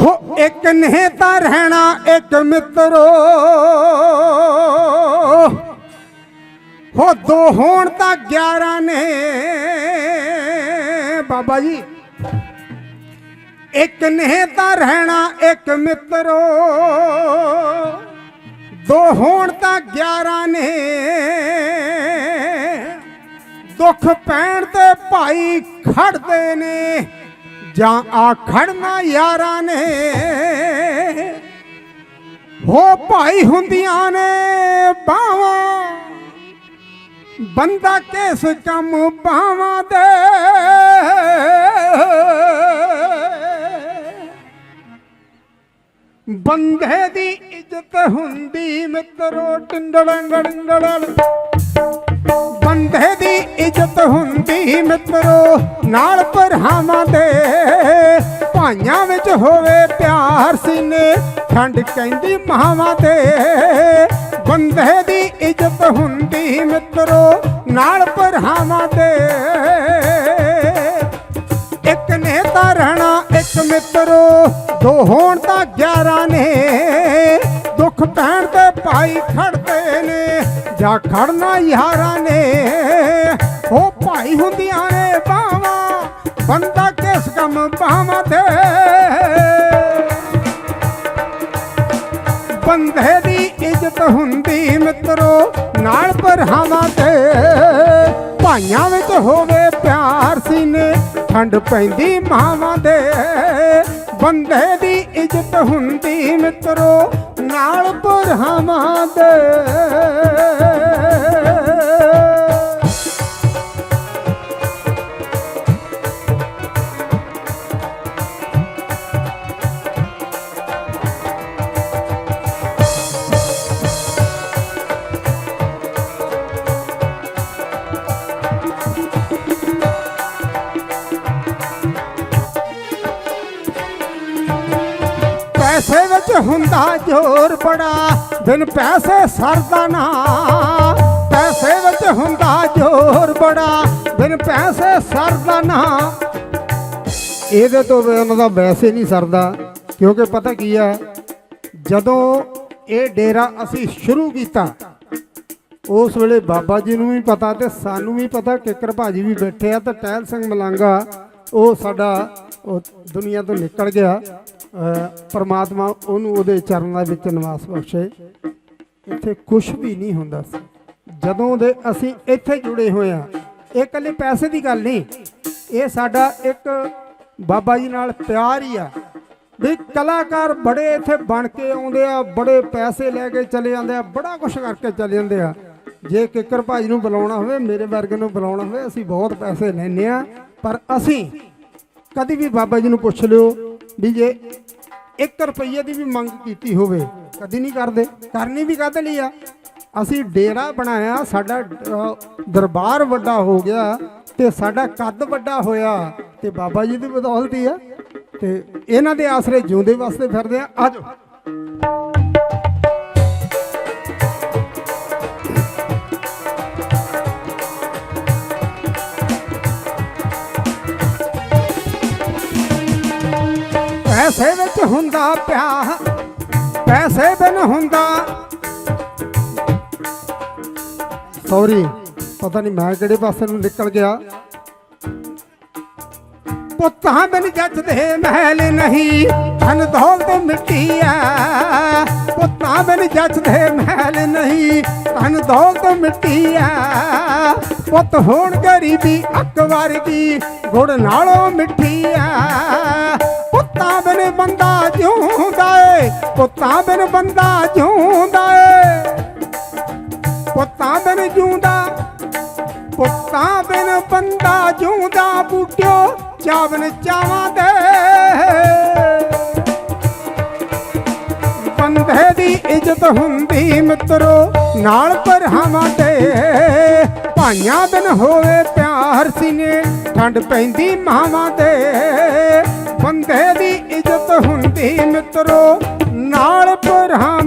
ਹੋ ਇੱਕ ਨਹੀਂ ਤਾਂ ਰਹਿਣਾ ਇੱਕ ਮਿੱਤਰੋ। ਹੋ ਦੋ ਹੋਣ ਤਾਂ 11 ਨੇ। ਬਾਬਾ ਜੀ, ਇੱਕ ਨੇ ਤਾਂ ਰਹਿਣਾ ਇੱਕ ਮਿੱਤਰੋ। ਦੋ ਹੋਣ ਤਾਂ 11 ਨੇ। ਦੁੱਖ ਪੈਣ ਤੇ ਭਾਈ ਖੜਦੇ ਨੇ। ਜਾਂ ਆ ਯਾਰਾਂ ਨੇ, ਹੋ ਭਾਈ ਹੁੰਦੀਆਂ ਨੇ ਬਾਵਾਂ ਬੰਦਾ ਕਿਸ ਕੰਮ ਬਾਵਾਂ ਦੇ? ਬੰਦੇ ਦੀ ਇੱਜ਼ਤ ਹੁੰਦੀ ਮਿੱਤਰੋ ਟਿੰਡੜੰਗੜੰਗੜਲ ਬੰਦੇ ਦੀ ਇੱਜ਼ਤ ਹੁੰਦੀ ਮਿੱਤਰੋ, ਨਾਲ ਪਰਹਾਵਾਂ ਦੇ। ਭਾਈਆਂ ਵਿੱਚ ਹੋਵੇ ਪਿਆਰ ਸੀਨੇ, ਠੰਡ ਕਹਿੰਦੀ ਮਾਵਾਂ ਦੇ। ਬੰਦੇ ਦੀ ਇੱਜ਼ਤ ਹੁੰਦੀ ਮਿੱਤਰੋ, ਨਾਲ ਪਰਹਾਵਾਂ ਦੇ। ਇੱਕ ਨੇ ਤਾਂ ਰਹਿਣਾ, ਇੱਕ ਮਿੱਤਰੋ, ਦੋ ਹੋਣ ਤਾਂ 11 ਨੇ। ਦੁੱਖ ਪੈਣ ਤੇ ਭਾਈ ਖੜ ਜਾਂ ਖੜਨਾ ਯਾਰਾਂ ਨੇ। ਉਹ ਭਾਈ ਹੁੰਦੀਆਂ ਨੇ ਬਾਵਾਂ ਬੰਦਾ ਕਿਸ ਕੰਮ ਬਾਵਾਂ ਤੇ? ਬੰਦੇ ਦੀ ਇੱਜ਼ਤ ਹੁੰਦੀ ਮਿੱਤਰੋ, ਨਾਲ ਪਰਹਾਵਾਂ ਤੇ। ਭਾਈਆਂ ਵਿੱਚ ਹੋਵੇ ਪਿਆਰ ਸੀਨੇ, ਠੰਡ ਪੈਂਦੀ ਮਾਵਾਂ ਦੇ। ਬੰਦੇ ਦੀ ਇੱਜ਼ਤ ਹੁੰਦੀ ਮਿੱਤਰੋ ਨਾਲ ਪਰਹਾਵਾਂ ਦੇ ਪੈਸੇ ਹੁੰਦਾ ਜ਼ੋਰ ਬੜਾ। ਬਿਨ ਪੈਸੇ ਸਰਦਾ ਨਾ। ਪੈਸੇ ਵਿੱਚ ਹੁੰਦਾ ਜ਼ੋਰ ਬੜਾ। ਬਿਨ ਪੈਸੇ ਸਰਦਾ ਨਾ। ਇਹਦੇ ਤੋਂ ਉਹਨਾਂ ਦਾ ਵੈਸੇ ਨਹੀਂ ਸਰਦਾ। ਕਿਉਂਕਿ ਪਤਾ ਕੀ ਹੈ, ਜਦੋਂ ਇਹ ਡੇਰਾ ਅਸੀਂ ਸ਼ੁਰੂ ਕੀਤਾ, ਉਸ ਵੇਲੇ ਬਾਬਾ ਜੀ ਨੂੰ ਵੀ ਪਤਾ ਤੇ ਸਾਨੂੰ ਵੀ ਪਤਾ, ਕਿੱਕਰ ਭਾਜੀ ਵੀ ਬੈਠੇ ਆ ਤੇ ਟਹਿਲ ਸਿੰਘ ਮਲਾਂਗਾ, ਉਹ ਸਾਡਾ, ਉਹ ਦੁਨੀਆ ਤੋਂ ਨਿਕਲ ਗਿਆ। ਪਰਮਾਤਮਾ ਉਹਨੂੰ ਉਹਦੇ ਚਰਨਾਂ ਵਿੱਚ ਨਿਵਾਸ ਬਖਸ਼ੇ। ਇੱਥੇ ਕੁਝ ਵੀ ਨਹੀਂ ਹੁੰਦਾ ਸੀ। ਜਦੋਂ ਦੇ ਅਸੀਂ ਇੱਥੇ ਜੁੜੇ ਹੋਏ ਆ ਇਹ ਇਕੱਲੇ ਪੈਸੇ ਦੀ ਗੱਲ ਨਹੀਂ। ਇਹ ਸਾਡਾ ਇੱਕ ਬਾਬਾ ਜੀ ਨਾਲ ਪਿਆਰ ਹੀ ਆ। ਵੀ ਕਲਾਕਾਰ ਬੜੇ ਇੱਥੇ ਬਣ ਕੇ ਆਉਂਦੇ ਆ, ਬੜੇ ਪੈਸੇ ਲੈ ਕੇ ਚਲੇ ਜਾਂਦੇ ਆ, ਬੜਾ ਕੁਝ ਕਰਕੇ ਚਲੇ ਜਾਂਦੇ ਆ। ਜੇ ਕਿੱਕਰ ਭਾਜੀ ਨੂੰ ਬੁਲਾਉਣਾ ਹੋਵੇ, ਮੇਰੇ ਵਰਗੇ ਨੂੰ ਬੁਲਾਉਣਾ ਹੋਵੇ, ਅਸੀਂ ਬਹੁਤ ਪੈਸੇ ਲੈਨੇ ਆ। ਪਰ ਅਸੀਂ ਕਦੀ ਵੀ ਬਾਬਾ ਜੀ ਨੂੰ ਪੁੱਛ ਲਿਓ ਵੀ ਜੇ 1 ਰੁਪਈਏ ਦੀ ਵੀ ਮੰਗ ਕੀਤੀ ਹੋਵੇ, ਕਦੀ ਨਹੀਂ ਕਰਦੇ, ਕਰਨੀ ਵੀ ਕਾਹਦੇ ਲਈ ਆ? ਅਸੀਂ ਡੇਰਾ ਬਣਾਇਆ, ਸਾਡਾ ਦਰਬਾਰ ਵੱਡਾ ਹੋ ਗਿਆ ਤੇ ਸਾਡਾ ਕੱਦ ਵੱਡਾ ਹੋਇਆ ਤੇ ਬਾਬਾ ਜੀ ਦੀ ਬਦੌਲਤ ਹੀ ਆ ਤੇ ਇਹਨਾਂ ਦੇ ਆਸਰੇ ਜਿਉਂਦੇ ਵਾਸਤੇ ਫਿਰਦੇ ਆ। ਆਜੋ। ਪੈਸੇ ਵਿੱਚ ਹੁੰਦਾ ਪਿਆਰ ਪੈਸੇ ਬਿਨ ਹੁੰਦਾ। ਸੌਰੀ ਪਤਾ ਨਹੀਂ ਮੈਂ ਕਿਹੜੇ ਪਾਸੇ ਨੂੰ ਨਿਕਲ ਗਿਆ। ਪੁੱਤਾਂ ਬਿਨ ਜੱਜਦੇ ਮਹਿਲ ਨਹੀਂ ਧਨ ਦੌਲਤ ਮਿੱਟੀ ਆ ਪੁੱਤਾਂ ਬਿਨ ਜੱਜਦੇ ਮਹਿਲ ਨਹੀਂ ਧਨ ਦੌਲਤ ਮਿੱਟੀ ਆ ਪੁੱਤ ਹੋਣ ਗਰੀਬੀ ਅਕਬਰ ਦੀ ਗੁੜ ਨਾਲੋਂ ਮਿੱਠੀ ਆ ਪੁੱਤਾਂ ਬਿਨ ਬੰਦਾ ਜਿਉਂਦਾ ਏ, ਪੁੱਤਾਂ ਬਿਨ ਬੰਦਾ ਜਿਉਂਦਾ ਏ। ਪੁੱਤਾਂ ਬਿਨ ਜਿਉਂਦਾ, ਪੁੱਤਾਂ ਬਿਨ ਬੰਦਾ ਜਿਉਂਦਾ, ਬੂਟਿਓ ਚਾਵਨ ਚਾਵਾਂ ਦੇ। ਬੰਦੇ ਦੀ ਇੱਜ਼ਤ ਹੁੰਦੀ ਮਿੱਤਰੋ, ਨਾਲ ਪਰਹਾਵਾਂ ਤੇ ਭਾਈਆਂ ਬਿਨ ਹੋਵੇ ਪਿਆਰ ਸੀਨੇ, ਠੰਡ ਪੈਂਦੀ ਮਾਵਾਂ ਦੇ। ਬੰਦੇ ਦੀ ਇੱਜ਼ਤ ਹੁੰਦੀ ਮਿੱਤਰੋ, ਨਾਲ ਪਰਹਾਵਾਂ